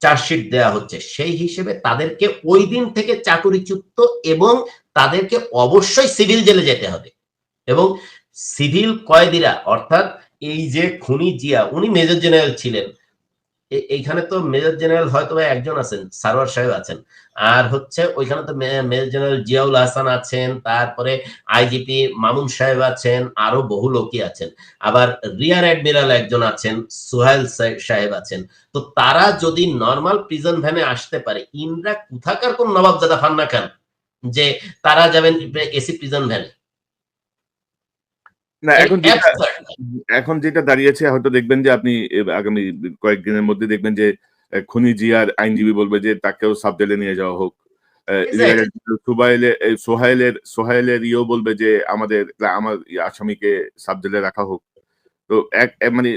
Chargesheet দেওয়া হচ্ছে। সেই হিসেবে তাদেরকে ওই দিন থেকে চাকুরিচ্যুত এবং তাদেরকে অবশ্যই সিভিল জেলে যেতে হবে। এবং সিভিল কয়েদিরা, অর্থাৎ এই যে খুনি জিয়া, উনি মেজর জেনারেল ছিলেন। এইখানে তো মেজর জেনারেল হয়তো একজন আছেন, সারোয়ার সাহেব আছেন। আর হচ্ছে ওইখানে তো মেজর জেনারেল জিয়াউল হাসান আছেন, তারপরে আইজিপি মামুন সাহেব আছেন, আরও বহু লোকই আছেন। আবার রিয়ার অ্যাডমিরাল একজন আছেন সুহাইল সা- সাহেব আছেন। তো তারা যদি নর্মাল প্রিজন ভ্যানে আসতে পারে, ইন্দ্রা কোথাকার কোন নবাবজাদা ফান্না খান যে তারা যাবেন এসি প্রিজন ভ্যানে। না এখন যেটা এখন যেটা দাঁড়িয়েছে হয়তো দেখবেন যে আপনি আগামী কয়েকদিনের মধ্যে দেখবেন যে খুনি জিয়ার আইনজীবী বলবে যে তাকেও সাবজেলে নিয়ে যাওয়া হোক। সোহাইলের সোহাইলের ইয়েও বলবে যে আমাদের আমার আসামিকে সাবজেলে রাখা হোক। তো এক মানে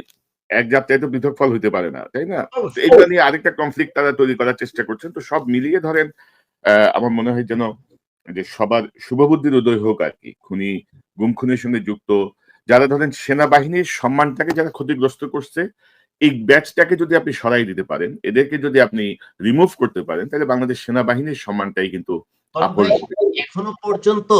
এক যাত্রায় তো পৃথক ফল হইতে পারে না তাই না? এইগুলো নিয়ে আরেকটা কনফ্লিক্ট তারা তৈরি করার চেষ্টা করছেন। তো সব মিলিয়ে ধরেন আহ, আমার মনে হয় যেন যে সবার শুভবুদ্ধির উদয় হোক আর কি খুনি গুম খুনের সঙ্গে যুক্ত যারা ধরেন সেনাবাহিনীর সম্মানটাকে যারা ক্ষতিগ্রস্ত করছে এই ব্যাচটাকে যদি আপনি সরাই দিতে পারেন এদেরকে যদি আপনি রিমুভ করতে পারেন তাহলে বাংলাদেশ সেনাবাহিনীর সম্মানটাই কিন্তু এখনও পর্যন্ত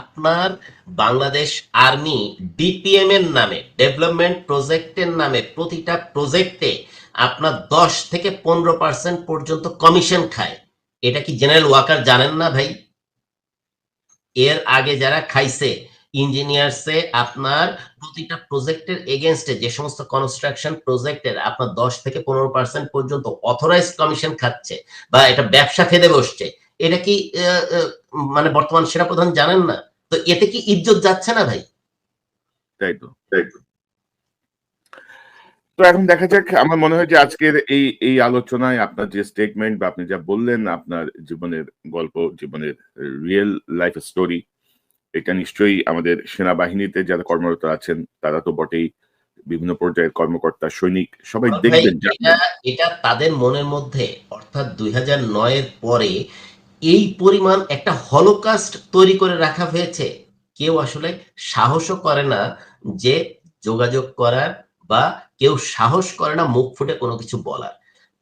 আপনার বাংলাদেশ আর্মি ডিপিএম এর নামে ডেভেলপমেন্ট প্রজেক্টের নামে প্রতিটা প্রজেক্টে আপনার দশ থেকে পনেরো পার্সেন্ট পর্যন্ত কমিশন খায়। এটা কি জেনারেল ওয়াকার জানেন না ভাই? এর আগে যারা খাইছে ইঞ্জিনিয়ার্সে আপনার প্রতিটা প্রজেক্টের এগেনস্টে যে সমস্ত কনস্ট্রাকশন প্রজেক্টের আপনার দশ থেকে পনেরো পার্সেন্ট পর্যন্ত অথরাইজড কমিশন খাচ্ছে বা এটা ব্যবসা ফেদে বসছে এটা কি মানে বর্তমান সেনাপ্রধান জানেন না? তো এতে কি ইজ্জত যাচ্ছে না ভাই? তাই তো। তাই তো। তো এখন দেখা যাক আমার মনে হয় যে আজকের এই এই আলোচনায় আপনার যে স্টেটমেন্ট বা আপনি যা বললেন আপনার জীবনের গল্প জীবনের রিয়েল লাইফ স্টোরি এটা নিশ্চয়ই আমাদের সেনাবাহিনীতে যারা কর্মরত আছেন তারা তো বটেই। বিভিন্ন পর্যায়ের কর্মকর্তা সৈনিক সবাই দেখবেন এটা তাদের মনের মধ্যে অর্থাৎ দুই নয়ের পরে এই পরিমাণ একটা হলোকাস্ট তৈরি করে রাখা হয়েছে। কেউ আসলে সাহসও করে না যে যোগাযোগ করার বা কেউ সাহস করে না মুখ ফুটে কোনো কিছু বলার।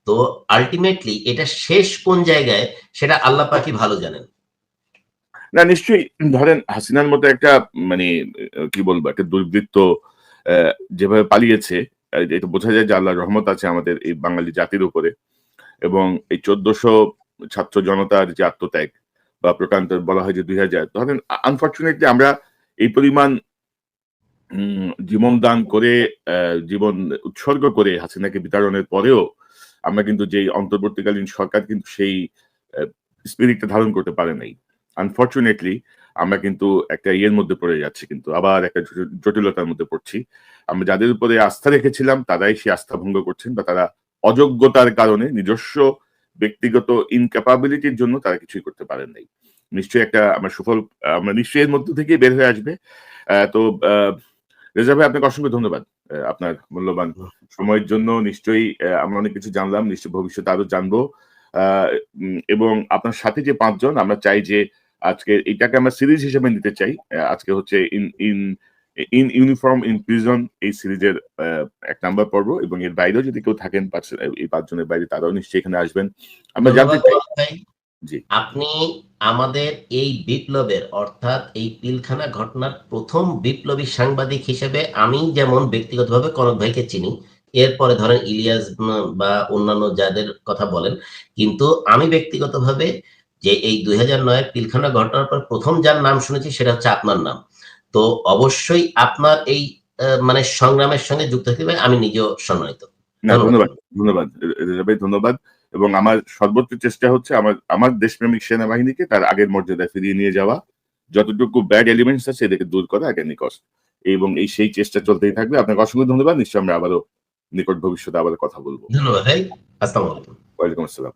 তো আলটিমেটলি এটা শেষ কোন জায়গায় সেটা আল্লাহ পাকি ভালো জানেন। না, নিশ্চয়ই, ধরেন হাসিনার মতো একটা মানে কি বলব, একটা দুর্বৃত্ত যেভাবে পালিয়েছে এটা বোঝা যায় যে আল্লাহর রহমত আছে আমাদের এই বাঙালি জাতির উপরে, এবং এই চোদ্দশো ছাত্র জনতার যে আত্মত্যাগ বা প্রকান্ত বলা হয় যে দুই হাজার, ধরেন আনফর্চুনেটলি আমরা এই পরিমাণ জীবন দান করে জীবন উৎসর্গ করে হাসিনাকে বিতরণের পরেও আমরা কিন্তু যেই অন্তর্বর্তীকালীন সরকার কিন্তু সেই স্পিরিটটা ধারণ করতে পারে নাই। আনফর্চুনেটলি আমরা কিন্তু একটা ইয়ের মধ্যে পড়ে যাচ্ছি কিন্তু, আবার একটা জটিলতার মধ্যে পড়ছি। আমরা যাদের উপরে আস্থা রেখেছিলাম, তারাই সেই আস্থা ভঙ্গ করছেন বা তারা অযোগ্যতার কারণে নিজস্ব ব্যক্তিগত ইনক্যাপাবিলিটির জন্য তারা কিছুই করতে পারেন নাই। নিশ্চয়ই একটা আমার সুফল, আমরা নিশ্চয়ই এর মধ্যে থেকেই বের হয়ে আসবে। তো রেজা ভাই, আপনাকে অসংখ্য ধন্যবাদ আপনার মূল্যবান সময়ের জন্য। নিশ্চয়ই আমরা অনেক কিছু জানলাম, নিশ্চয়ই ভবিষ্যতে আরও জানব। এবং আপনার সাথে যে পাঁচজন, আমরা চাই যে আজকে এটাকে আমরা সিরিজ হিসেবে নিতে চাই। আজকে হচ্ছে in in in uniform in prison এই সিরিজের এক নাম্বার পর্ব এবং এর বাইরেও যদি কেউ থাকেন এই পাঁচজনের বাইরে তারাও নিশ্চয়ই এখানে আসবেন। আমরা জানতে চাই। আপনি আমাদের এই বিপ্লবের অর্থাৎ এই পিলখানা ঘটনার প্রথম বিপ্লবী সাংবাদিক হিসেবে আমি যেমন ব্যক্তিগতভাবে কনক ভাইকে চিনি এরপরে ধরেন ইলিয়াস বা অন্যান্য যাদের কথা বলেন কিন্তু আমি ব্যক্তিগতভাবে যে এই দুই হাজার নয়ের পিলখানা ঘটনার পর প্রথম যার নাম শুনেছি সেটা হচ্ছে আপনার নাম। তো অবশ্যই আপনার এই মানে সংগ্রামের সঙ্গে যুক্ত থাকতে পারে আমি নিজেও সম্মানিত। ধন্যবাদ। ধন্যবাদ ধন্যবাদ ধন্যবাদ। এবং আমার সর্বোচ্চ চেষ্টা হচ্ছে আমার আমার দেশপ্রেমিক সেনাবাহিনীকে তার আগের মর্যাদায় ফিরিয়ে নিয়ে যাওয়া। যতটুকু ব্যাড এলিমেন্টস আছে এদেরকে দূর করা আগে নিকট এবং এই সেই চেষ্টা চলতেই থাকবে। আপনাকে অসংখ্য ধন্যবাদ। নিশ্চয়ই আমরা আবারও নিকট ভবিষ্যতে আবার কথা বলব। ধন্যবাদ ভাই। আসসালামু আলাইকুম। ওয়ালাইকুম আসসালাম।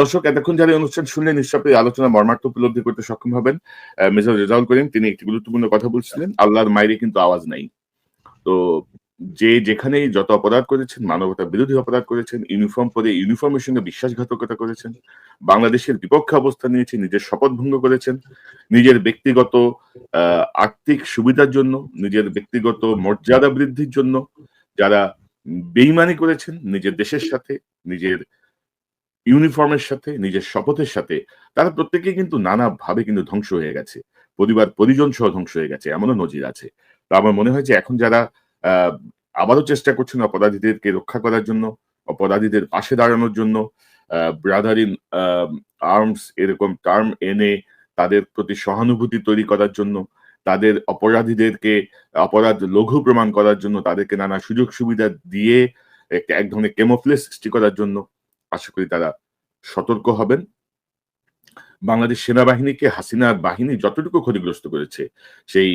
দর্শক, এতক্ষণ যারা অনুষ্ঠান শুনলেন এই আলোচনা মর্মার্থ উপলব্ধি করতে সক্ষম হবেন। মেজর রেজাউল করিম, তিনি একটি গুরুত্বপূর্ণ কথা বলছিলেন, আল্লাহর মাইরে কিন্তু আওয়াজ নাই। তো যে যেখানেই যত অপরাধ করেছেন, মানবতা বিরোধী অপরাধ করেছেন, ইউনিফর্ম পরে ইউনিফর্মের সঙ্গে বিশ্বাসঘাতকতা করেছেন, বাংলাদেশের বিপক্ষে অবস্থান নিয়েছেন নিজের শপথ ভঙ্গ করেছেন, নিজের ব্যক্তিগত আর্থিক সুবিধার জন্য, নিজের ব্যক্তিগত মর্যাদা বৃদ্ধির জন্য, যারা বেইমানি করেছেন, নিজের দেশের সাথে, নিজের ইউনিফর্মের সাথে, নিজের শপথের সাথে, তারা প্রত্যেকে কিন্তু নানাভাবে কিন্তু ধ্বংস হয়ে গেছে। পরিবার, পরিজন সহ ধ্বংস হয়ে গেছে, এমনও নজির আছে। তো আমার মনে হয় যে এখন যারা আবারও চেষ্টা করছেন অপরাধীদেরকে রক্ষা করার জন্য, অপরাধীদের পাশে দাঁড়ানোর জন্য ব্রাদার ইন আর্মস এরকম টার্ম এনে তাদের প্রতি সহানুভূতি তৈরি করার জন্য, তাদের অপরাধীদেরকে, অপরাধ লঘু প্রমাণ করার জন্য, তাদেরকে নানা সুযোগ সুবিধা দিয়ে, এক ধরনের কেমোফ্লেস সৃষ্টি করার জন্য আশা করি তারা সতর্ক হবেন। বাংলাদেশ সেনাবাহিনীকে হাসিনার বাহিনী যতটুকু ক্ষতিগ্রস্ত করেছে, সেই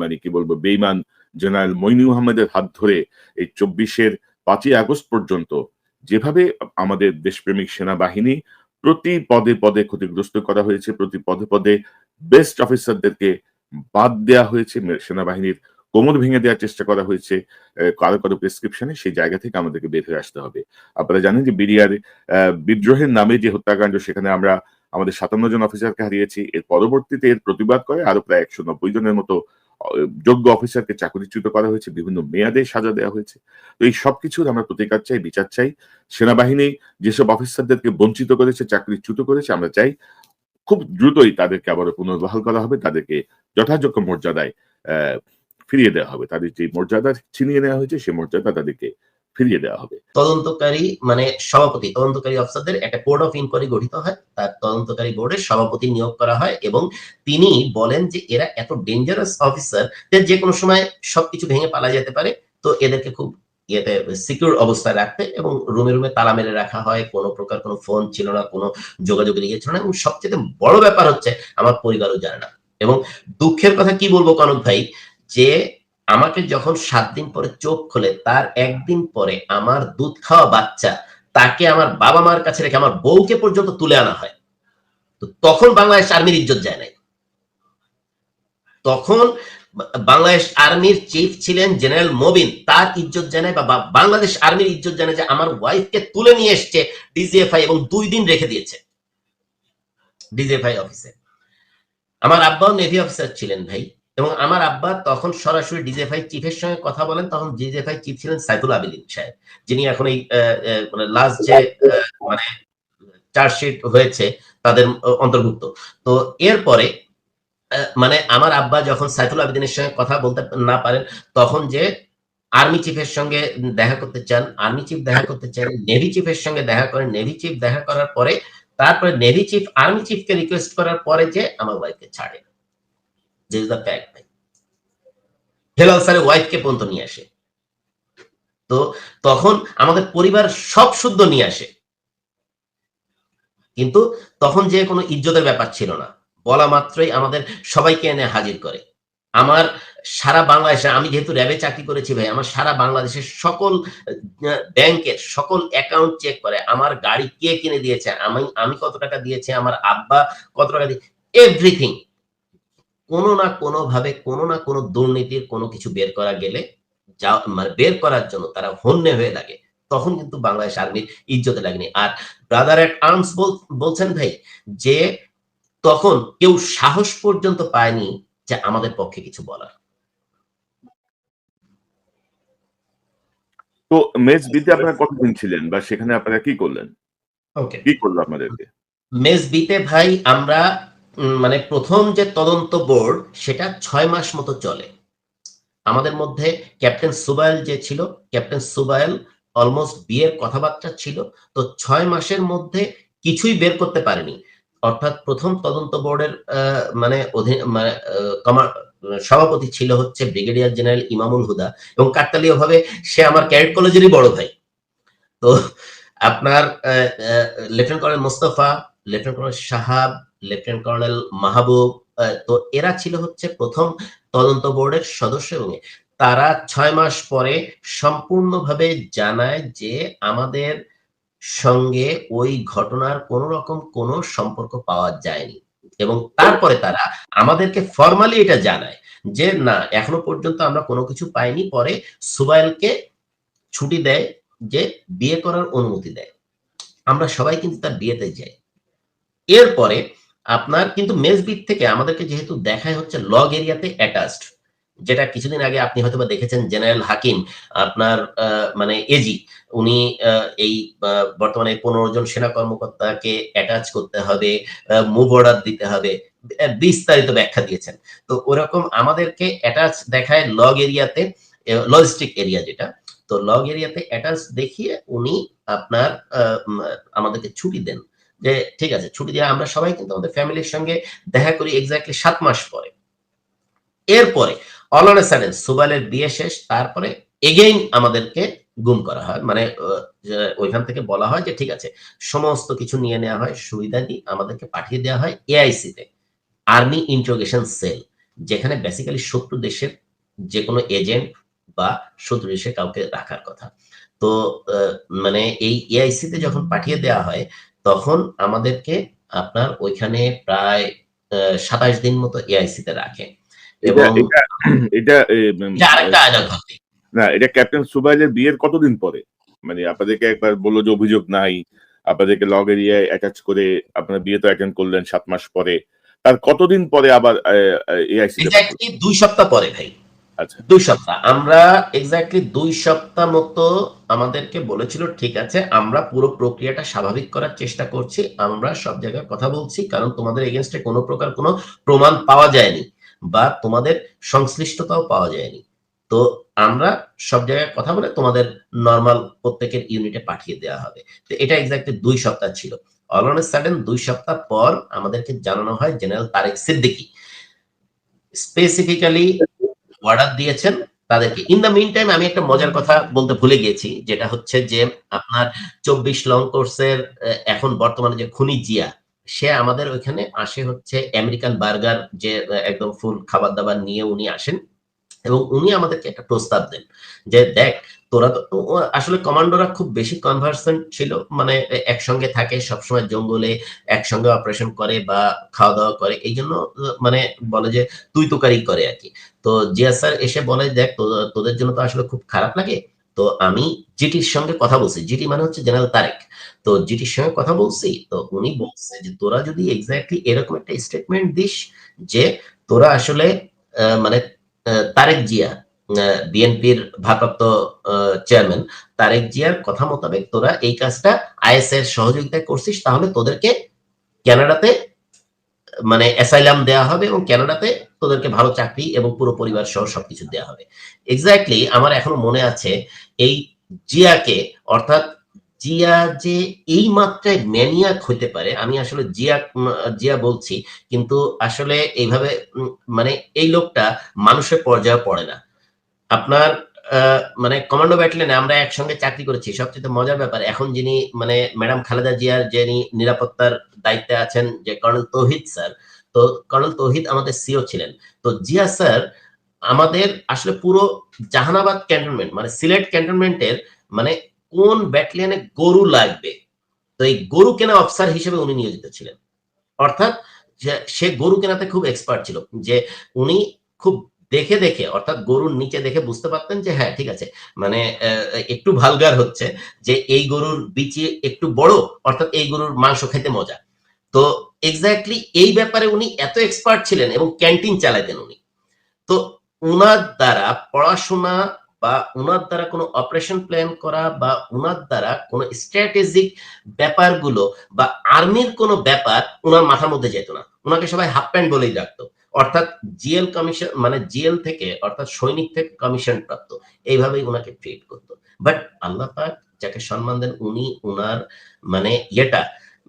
মানে কি বলব, বেইমান জেনারেল মইনু আহমেদের হাত ধরে এই চব্বিশের পাঁচই আগস্ট পর্যন্ত যেভাবে আমাদের দেশপ্রেমিক সেনাবাহিনী প্রতি পদে পদে ক্ষতিগ্রস্ত করা হয়েছে, প্রতি পদে পদে বেস্ট অফিসারদেরকে বাদ দেওয়া হয়েছে সেনাবাহিনীর কোমর ভেঙে দেওয়ার চেষ্টা করা হয়েছে কারও কারও প্রেসক্রিপশনে সেই জায়গা থেকে আমাদেরকে বের হয়ে আসতে হবে। আপনারা জানেন যে বিডিআর বিদ্রোহের নামে যে হত্যাকাণ্ড সেখানে আমরা আমাদের সাতান্ন জন অফিসারকে হারিয়েছি। এর পরবর্তীতে এর প্রতিবাদ করে আরও প্রায় একশো নব্বই জনের মতো যোগ্য অফিসারকে চাকরিচ্যুত করা হয়েছে। বিভিন্ন মেয়াদে সাজা দেওয়া হয়েছে। তো এই সবকিছুর আমরা প্রতিকার চাই বিচার চাই। সেনাবাহিনী যেসব অফিসারদেরকে বঞ্চিত করেছে চাকরিচ্যুত করেছে আমরা চাই খুব দ্রুতই তাদেরকে আবারও পুনর্বহাল করা হবে। তাদেরকে যথাযোগ্য মর্যাদায় আহ, ফিরিয়ে দেওয়া হবে। তাদের যে মর্যাদা ছিনিয়ে নেওয়া হয়েছে সেই মর্যাদা তাদেরকে ফিরিয়ে দেওয়া হবে। তদন্তকারী মানে সভাপতি, তদন্তকারী অফিসারদের একটা কোড অফ ইনকোয়ারি গঠিত হয়। তার তদন্তকারী বোর্ডের সভাপতি নিয়োগ করা হয় এবং তিনি বলেন যে এরা এত ডেঞ্জারাস অফিসার যে কোনো সময় সবকিছু ভেঙে পালা যেতে পারে। তো এদেরকে খুব ইয়েতে সিকিউর অবস্থায় রাখতে এবং রুমে রুমে তালা মেরে রাখা হয়। কোনো প্রকার কোনো ফোন ছিল না, কোনো যোগাযোগের ইয়ে ছিল না এবং সবচেয়ে বড় ব্যাপার হচ্ছে, আমার পরিবারও জানে না। এবং দুঃখের কথা কি বলব কনক ভাই? যে আমাকে যখন সাত দিন পরে চোখ খোলে, তার একদিন পরে আমার দুধ খাওয়া বাচ্চা তাকে আমার বাবা মার কাছে রেখে আমার বউকে পর্যন্ত তুলে আনা হয়। তো তখন বাংলাদেশ আর্মির ইজ্জত যায় নাই। তখন বাংলাদেশ আর্মির চিফ ছিলেন জেনারেল মবিন, তার ইজ্জত জানায় বা বাংলাদেশ আর্মির ইজ্জত জানায় যে আমার ওয়াইফকে তুলে নিয়ে এসছে ডিজিএফআই এবং দুই দিন রেখে দিয়েছে ডিজিএফআই অফিসে। আমার আব্বাও নেভি অফিসার ছিলেন ভাই। এবং আমার আব্বা তখন সরাসরি ডিজেফাই চিফের সঙ্গে কথা বলেন, তখন ডিজেফাই চিফ ছিলেন সাইদুল আবিদিন সাহেব, যিনি এখন এই মানে লাস্ট যে মানে চার্জশিট হয়েছে তাদের অন্তর্ভুক্ত। তো এরপরে মানে আমার আব্বা যখন সাইদুল আবিদিনের সঙ্গে কথা বলতে না পারেন, তখন যে আর্মি চিফের সঙ্গে দেখা করতে চান আর্মি চিফ দেখা করতে চান নেভি চিফের সঙ্গে দেখা করেন নেভি চিফ দেখা করার পরে, তারপরে নেভি চিফ আর্মি চিফকে রিকোয়েস্ট করার পরে যে আমার ওয়াইফকে ছাড়ে। দিস দ্য ফ্যাক্ট ভাই হেলাল স্যারের ওয়াইফকে পর্যন্ত নিয়ে আসে। তো তখন আমাদের পরিবার সব শুদ্ধ নিয়ে আসে। কিন্তু তখন যে কোনো ইজ্জতের ব্যাপার ছিল না। বলা মাত্রই আমাদের সবাইকে এনে হাজির করে। আমার সারা বাংলাদেশে, আমি যেহেতু র্যাবে চাকরি করেছি ভাই, আমার সারা বাংলাদেশের সকল ব্যাংকের সকল অ্যাকাউন্ট চেক করে, আমার গাড়ি কে কিনে দিয়েছে, আমি আমি কত টাকা দিয়েছি, আমার আব্বা কত টাকা দিয়ে এভরিথিং কোনো না কোনো ভাবে কোনো না কোনো দুর্নীতির কোনো কিছু বের করা গেলে যা মানে বের করার জন্য তারা হন্যে হয়ে লাগে। তখন কিন্তু বাংলাদেশ আর্মির ইজ্জতে লাগেনি। আর ব্রাদার এট আর্মস বলছেন ভাই যে তখন কেউ সাহস পর্যন্ত পায়নি যে আমাদের পক্ষে কিছু বলার। তো মেজ বিতে আপনারা কতদিন ছিলেন বা সেখানে আপনারা কি করলেন? ওকে কি করল আপনাদেরকে? মেস বিতে ভাই আমরা মানে প্রথম যে তদন্ত বোর্ড, সেটা ছয় মাস মতো চলে। আমাদের মধ্যে ক্যাপ্টেন সুবাইল যে ছিল, ক্যাপ্টেন সুবাইল অলমোস্ট বিয়ের কথাবার্তা ছিল, তো ছয় মাসের মধ্যে কিছুই বের করতে পারেনি। অর্থাৎ প্রথম তদন্ত বোর্ডের মানে মানে সভাপতি ছিল হচ্ছে ব্রিগেডিয়ার জেনারেল ইমামুল হুদা এবং কাকতালীয় ভাবে সে আমার ক্যাডেট কলেজেরই বড় ভাই। তো আপনার lieutenant colonel Mostafa, lieutenant colonel সাহাব লেফটেন্যান্ট কর্নেল মাহবুব তো এরা ছিল হচ্ছে প্রথম তদন্ত বোর্ডের সদস্য এবং তারা ছয় মাস পরে সম্পূর্ণভাবে জানায় যে আমাদের সঙ্গে ওই ঘটনার কোন রকম কোনো সম্পর্ক পাওয়া যায়নি। এবং তারপরে তারা আমাদেরকে ফর্মালি এটা জানায় যে, না, এখনও পর্যন্ত আমরা কোনো কিছু পাইনি। পরে সুবাইলকে ছুটি দেয় যে বিয়ে করার অনুমতি দেয়। আমরা সবাই কিন্তু তার বিয়েতে যাই। এরপরে আপনার কিন্তু মেজবিট থেকে আমাদেরকে যেহেতু দেখায় হচ্ছে লগ এরিয়াতে অ্যাটাচড যেটা কিছুদিন আগে আপনি হয়তো দেখেছেন জেনারেল হাকিম, আপনার মানে এজি উনি এই বর্তমানে পনেরো জন সেনা কর্মকর্তাকে অ্যাটাচ করতে হবে মুভ অর্ডার দিতে হবে বিস্তারিত ব্যাখ্যা দিয়েছেন। তো ওরকম আমাদেরকে অ্যাটাচ দেখায় লগ এরিয়াতে লজিস্টিক এরিয়া যেটা। তো লগ এরিয়াতে অ্যাটাচ দেখিয়ে উনি আপনার আমাদেরকে ছুটি দেন। যে ঠিক আছে, ছুটি দিয়ে আমরা সবাই কিন্তু আমাদের ফ্যামিলির সঙ্গে দেখা করি এক্স্যাক্টলি সাত মাস পরে। এরপরে অল অন সাডেন সুবাইলের বিয়ে শেষ, তারপরে এগেইন আমাদেরকে গুম করা হয়। মানে ওইখান থেকে বলা হয় যে ঠিক আছে, সমস্ত কিছু নিয়ে নেওয়া হয়, সুবিধা নিয়ে আমাদেরকে পাঠিয়ে দেওয়া হয় এআইসি তে। আর্মি ইন্ট্রোগেশন সেল যেখানে বেসিক্যালি শত্রু দেশের যে কোনো এজেন্ট বা শত্রু দেশে কাউকে রাখার কথা। তো মানে এই এআইসি তে যখন পাঠিয়ে দেওয়া হয় তখন আমাদেরকে আপনার ওইখানে প্রায় সাতাশ দিন মতো এআইসি তে রাখে। এবং এটা আরেকটা ঘটে। না এটা ক্যাপ্টেন সুবাইলের বিয়ের কতদিন পরে? মানে আপনাদেরকে একবার বলল যে অভিযোগ নাই আপনাদেরকে লগ এরিয়ায় অ্যাটাচ করে আপনার বিয়ে তো অ্যাটেন্ড করলেন সাত মাস পরে। তার কতদিন পরে আবার এআইসি দুই সপ্তাহ পরে ভাই? দুই সপ্তাহ। আমরা এক্স্যাক্টলি দুই সপ্তাহ মতো আমাদেরকে বলেছিল, ঠিক আছে, আমরা পুরো প্রক্রিয়াটা স্বাভাবিক করার চেষ্টা করছি, আমরা সব জায়গায় কথা বলছি, কারণ তোমাদের এগেনস্টে কোনো প্রকার কোনো প্রমাণ পাওয়া যায়নি বা তোমাদের সংশ্লিষ্টতাও পাওয়া যায়নি। তো আমরা সব জায়গায় কথা বলে তোমাদের নর্মাল প্রত্যেকের ইউনিটে পাঠিয়ে দেওয়া হবে। তো এটা এক্স্যাক্টলি দুই সপ্তাহ ছিল। অল অন সাডেন দুই সপ্তাহ পর আমাদেরকে জানানো হয় general Tarek Siddiqui specifically order দিয়েছেন তাদেরকে। ইন দ্য মিন টাইম আমি একটা মজার কথা বলতে ভুলে গিয়েছি, যেটা হচ্ছে যে আপনার চব্বিশ লং কোর্সের এখন বর্তমানে যে খুনি জিয়া, সে আমাদের ওইখানে আসে হচ্ছে আমেরিকান বার্গার যে একদম ফুল খাবার দাবার নিয়ে উনি আসেন এবং উনি আমাদেরকে একটা প্রস্তাব দেন যে, দেখ তোরা তো আসলে কমান্ডোরা খুব বেশি কনভার্সেন্ট ছিল মানে একসঙ্গে থাকে, সবসময় জঙ্গলে একসঙ্গে অপারেশন করে বা খাওয়া দাওয়া করে, এই জন্য মানে বলে যে তুই তোকারি করে আর কি। তো জিয়া স্যার এসে বলে, দেখ তোদের জন্য তো আসলে খুব খারাপ লাগে, তো আমি জিটির সঙ্গে কথা বলছি। জিটি মানে হচ্ছে জেনারেল তারেক। তো জিটির সঙ্গে কথা বলছি, তো উনি বলছে যে, তোরা যদি এক্স্যাক্টলি এরকম একটা স্টেটমেন্ট দিস যে তোরা আসলে মানে তারেক জিয়া বিএনপির ভারপ্রাপ্ত চেয়ারম্যান তারেক জিয়ার কথা মোতাবেক তোরা এই কাজটা আইএস এর সহযোগিতা করছিস, তাহলে তোদেরকে কানাডাতে মানে অ্যাসাইলাম দেওয়া হবে এবং কানাডাতে তোদেরকে ভালো চাকরি এবং পুরো পরিবার সহ সবকিছু দেওয়া হবে। এক্স্যাক্টলি আমার এখনও মনে আছে এই জিয়াকে, অর্থাৎ জিয়া যে এই মাত্রায় ম্যানিয়াক হইতে পারে, আমি আসলে জিয়া জিয়া বলছি, কিন্তু আসলে এইভাবে মানে এই লোকটা মানুষের পর্যায়ে পড়ে না। আপনার মানে কমান্ডো ব্যাটালিয়নে আমরা একসঙ্গে চাকরি করেছি। সবচেয়ে মজার ব্যাপার, এখন যিনি মানে ম্যাডাম খালেদা জিয়ার যিনি নিরাপত্তার দায়িত্বে আছেন, যে কর্নেল তৌহিদ স্যার, তো কর্নেল তৌহিদ আমাদের সিও ছিলেন। তো জিয়া স্যার আমাদের আসলে পুরো জাহানাবাদ ক্যান্টনমেন্ট মানে সিলেট ক্যান্টনমেন্টের মানে কোন ব্যাটালিয়নে গরু লাগবে? তো এই গরু কেনা অফিসার হিসেবে উনি নিয়োজিত ছিলেন। অর্থাৎ সে গরু কেনাতে খুব এক্সপার্ট ছিল, যে উনি খুব দেখে দেখে, অর্থাৎ গরুর নিচে দেখে বুঝতে পারতেন যে হ্যাঁ ঠিক আছে। মানে একটু ভালগার হচ্ছে যে, এই গরুর বিচি একটু বড়, অর্থাৎ এই গরুর মাংস খেতে মজা। তো এক্স্যাক্টলি এই ব্যাপারে উনি এত এক্সপার্ট ছিলেন এবং ক্যান্টিন চালাতেন উনি। তো, উনার দ্বারা পড়াশোনা বা উনার দ্বারা কোনো অপারেশন প্ল্যান করা বা উনার দ্বারা কোনো স্ট্র্যাটেজিক ব্যাপারগুলো বা আর্মির কোনো ব্যাপার উনার মাথার মধ্যে যেত না। উনাকে সবাই হাফ প্যান্ট বলেই ডাকতো। অর্থাৎ জিএল কমিশন মানে জিএল থেকে, অর্থাৎ সৈনিক থেকে কমিশন প্রাপ্ত। এইভাবেই উনাকে ট্রিট করতো। বাট আল্লাহ পাক যাকে সম্মান দেন, উনি উনার মানে ইয়েটা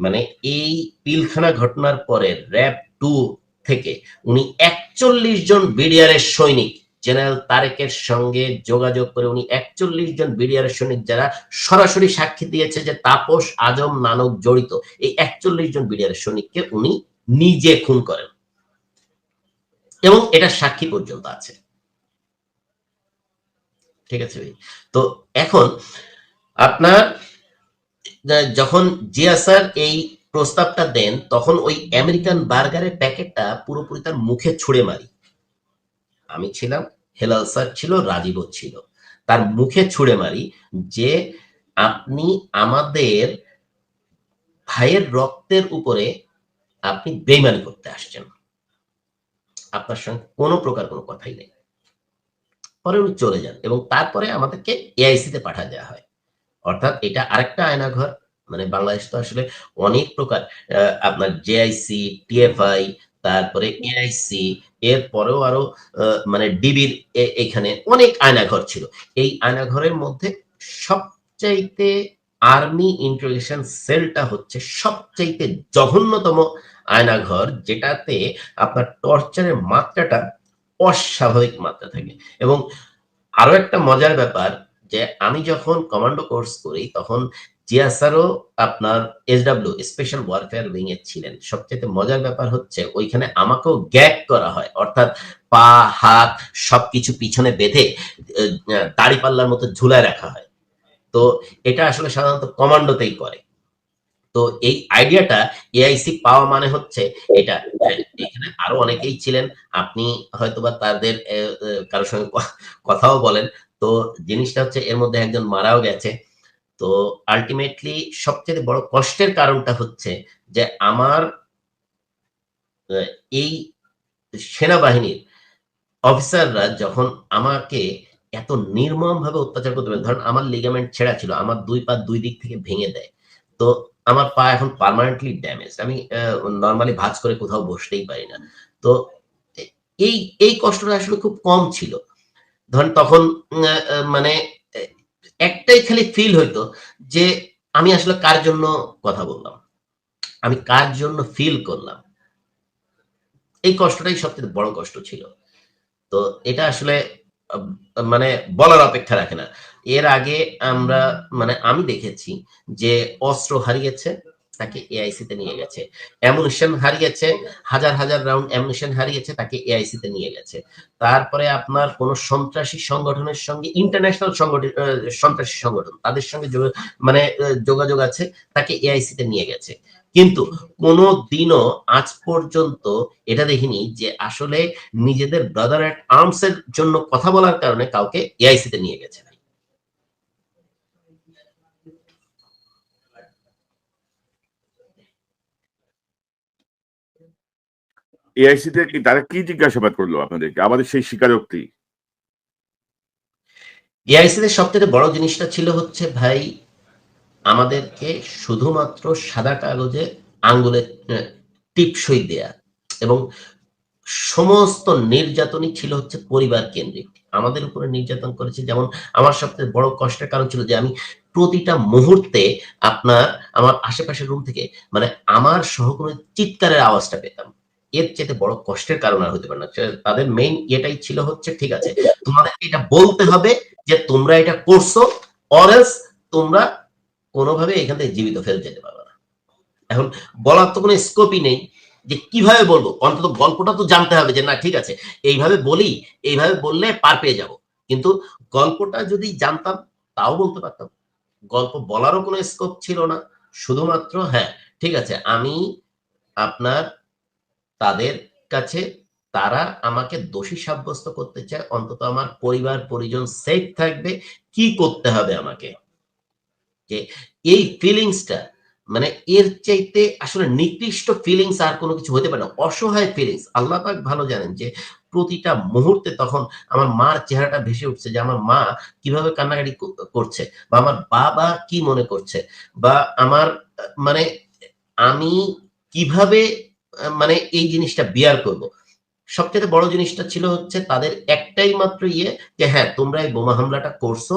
মানে এই পিলখানা ঘটনার পরে র্যাব টু থেকে উনি একচল্লিশ জন বিডিআরের সৈনিক, জেনারেল তারেকের সঙ্গে যোগাযোগ করে উনি একচল্লিশ জন বিডিআরের সৈনিক যারা সরাসরি সাক্ষী দিয়েছে যে তাপস আজম নানক জড়িত, এই একচল্লিশ জন বিডিআরের সৈনিককে উনি নিজে খুন করেন। এবং এটা সাক্ষী পর্যন্ত আছে। ঠিক আছে তো এখন আপনার যখন জিয়া স্যার এই প্রস্তাবটা দেন, তখন ওই আমেরিকান বার্গারের প্যাকেটটা পুরোপুরি তার মুখে ছুঁড়ে মারি। আমি ছিলাম, হেলাল স্যার ছিল, রাজীবও ছিল। তার মুখে ছুঁড়ে মারি যে আপনি আমাদের ভাইয়ের রক্তের উপরে আপনি বেইমানি করতে আসছেন। আপনার সঙ্গে কোনো প্রকার কোনো কথাই নেই। পরে উনি চলে যান এবং তারপরে আমাদেরকে এআইসি তে পাঠা দেওয়া হয়। অর্থাৎ এটা আরেকটা আয়নাঘর। মানে বাংলাদেশ তো আসলে অনেক প্রকার আপনার জেআইসি টিএফআই তারপরে এআইসি এর পরেও আরও মানে ডিবির এখানে অনেক আয়নাঘর ছিল। এই আয়নাঘরের মধ্যে সবচাইতে আর্মি ইন্টারোগেশন সেলটা হচ্ছে সবচাইতে জঘন্যতম আয়নাঘর যেটাতে আপনার টর্চারের মাত্রাটা অস্বাভাবিক মাত্রা থাকে। এবং আরও একটা মজার ব্যাপার যে আমি যখন কমান্ডো কোর্স করি তখন জিয়াসারও আপনার এসডাব্লিউ স্পেশাল ওয়ারফেয়ার উইং এ ছিলেন। সবচেয়ে মজার ব্যাপার হচ্ছে ওইখানে আমাকেও গ্যাগ করা হয়। অর্থাৎ পা হাত সবকিছু পিছনে বেঁধে আহ, দাড়িপাল্লার মতো ঝুলায় রাখা হয়। তো এটা আসলে সাধারণত কমান্ডোতেই করে। তো এই আইডিয়াটা এআইসি পাওয়া মানে হচ্ছে এটা। এখানে আরও অনেকেই ছিলেন আপনি হয়তোবা তাদের কারোর সঙ্গে কথাও বলেন। তো জিনিসটা হচ্ছে এর মধ্যে একজন মারাও গেছে। তো আলটিমেটলি সবচেয়ে বড় কষ্টের কারণটা হচ্ছে যে আমার এই সেনাবাহিনীর অফিসাররা যখন আমাকে এত নির্মম ভাবে অত্যাচার করতে পারে ধরেন আমার লিগামেন্ট ছেঁড়া ছিল আমার দুই পা দুই দিক থেকে ভেঙে দেয়। তো আমার পা এখন পার্মানেন্টলি ড্যামেজ আমি নর্মালি ভাঁজ করে কোথাও বসতেই পারি না। তো এই এই কষ্টটা আসলে খুব কম ছিল। ধরেন তখন মানে একটাই খালি ফিল হইতো যে আমি আসলে কার জন্য কথা বললাম? আমি কার জন্য ফিল করলাম? এই কষ্টটাই সবচেয়ে বড় কষ্ট ছিল। তো এটা আসলে মানে বলার অপেক্ষা রাখে না। এর আগে আমরা মানে আমি দেখেছি যে অস্ত্র হারিয়েছে, তাকে এআইসি তে নিয়ে গেছে। অ্যামুনিশন হারিয়েছে, হাজার হাজার রাউন্ড অ্যামুনিশন হারিয়েছে, তাকে এআইসি তে নিয়ে গেছে। তারপরে আপনার কোন সন্ত্রাসী সংগঠনের সঙ্গে ইন্টারন্যাশনাল সংগঠন সন্ত্রাসী সংগঠন, তাদের সঙ্গে মানে যোগাযোগ আছে, তাকে এআইসি তে নিয়ে গেছে। কিন্তু কোনো দিনও আজ পর্যন্ত এটা দেখিনি যে আসলে নিজেদের ব্রাদার অ্যাট আর্মস এর জন্য কথা বলার কারণে কাউকে এআইসি তে নিয়ে গেছে। এআইসি তে কি- তারা কি জিজ্ঞাসাবাদ করল আপনাদেরকে? আমাদের সেই স্বীকারোক্তি। এআইসি তে সবথেকে বড় জিনিসটা ছিল হচ্ছে ভাই আমাদেরকে শুধুমাত্র সাদা কাগজে আঙ্গুলে আহ, টিপসই দেয়া। এবং সমস্ত নির্যাতনই ছিল হচ্ছে পরিবার কেন্দ্রিক। আমাদের উপরে নির্যাতন করেছে। যেমন আমার সবচেয়ে বড় কষ্টের কারণ ছিল যে আমি প্রতিটা মুহূর্তে আপনার আমার আশেপাশের রুম থেকে মানে আমার সহকর্মী চিৎকারের আওয়াজটা পেতাম। এর চেয়ে বড় কষ্টের কারণ আর হতে পারে না। তাদের মেইন এটাই ছিল হচ্ছে ঠিক আছে তোমাদের এটা বলতে হবে যে তোমরা এটা করছ অরেলস তোমরা কোনোভাবে এখান থেকে জীবিত ফেরত যেতে পারবে না। এখন বলার তো কোনো স্কোপই নেই যে কীভাবে বলব? অন্তত গল্পটা তো জানতে হবে যে, না, ঠিক আছে, এইভাবে বলি, এইভাবে বললে পার পেয়ে যাব। কিন্তু গল্পটা যদি জানতাম, তাও বলতে পারতাম। গল্প বলারও কোনো স্কোপ ছিল না। শুধুমাত্র হ্যাঁ ঠিক আছে, আমি আপনার, তাদের কাছে, তারা আমাকে দোষী সাব্যস্ত করতে চায়, অন্তত আমার পরিবার, পরিজন সেফ থাকবে। কি করতে হবে আমাকে? যে এই ফিলিংসটা মানে এর চাইতে আসলে নিকৃষ্ট ফিলিংস আর কোনো কিছু হতে পারে না, অসহায় ফিলিংস আল্লাহ পাক ভালো জানেন যে প্রতিটা মুহূর্তে তখন আমার মার চেহারাটা ভেসে উঠছে যে আমার মা কীভাবে কান্নাকাটি করছে বা আমার বাবা কি মনে করছে বা আমার মানে আমি কীভাবে মানে এই জিনিসটা বিয়ার করব। সবচেয়ে বড় জিনিসটা ছিল হচ্ছে তাদের একটাই মাত্র ইয়ে যে হ্যাঁ তোমরা এই বোমা হামলাটা করছ